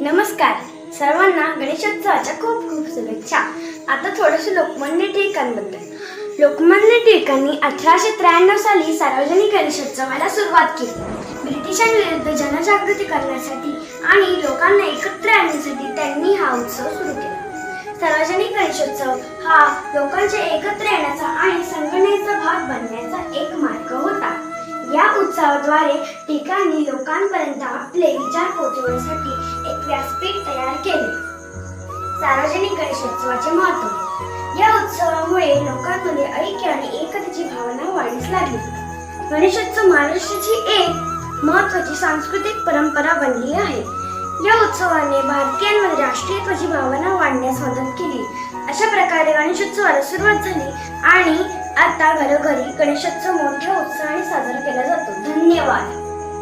नमस्कार. सर्वांना गणेशोत्सवाच्या खूप खूप शुभेच्छा. आता थोडंसं लोकमान्य टिळकांबद्दल. लोकमान्य टिळकांनी अठराशे त्र्याण्णव साली सार्वजनिक गणेशोत्सवाला सुरुवात केली. ब्रिटिशांविरुद्ध जनजागृती करण्यासाठी आणि लोकांना एकत्र आणण्यासाठी त्यांनी हा उत्सव सुरू केला. सार्वजनिक गणेशोत्सव हा लोकांच्या एकत्र येण्याचा आणि संघटनेचा भाग बनण्याचा एक मार्ग होता. या उत्सवाद्वारे टिकाणी लोकांपर्यंत आपले विचार पोहोचवण्यासाठी सार्वजनिक गणेशोत्सवाचे महत्त्व या उत्सवामुळे लोकांमध्ये ऐक्य आणि एकतेची भावना वाढीस लागली. गणेशोत्सव महाराष्ट्राची एक महत्वाची सांस्कृतिक परंपरा बनली आहे. या उत्सवाने भारतीयांमध्ये राष्ट्रीयत्वाची भावना वाढण्यास मदत केली. अशा प्रकारे गणेशोत्सवाला सुरुवात झाली आणि आता घरोघरी गणेशोत्सव मोठ्या उत्साहाने साजरा केला जातो. धन्यवाद.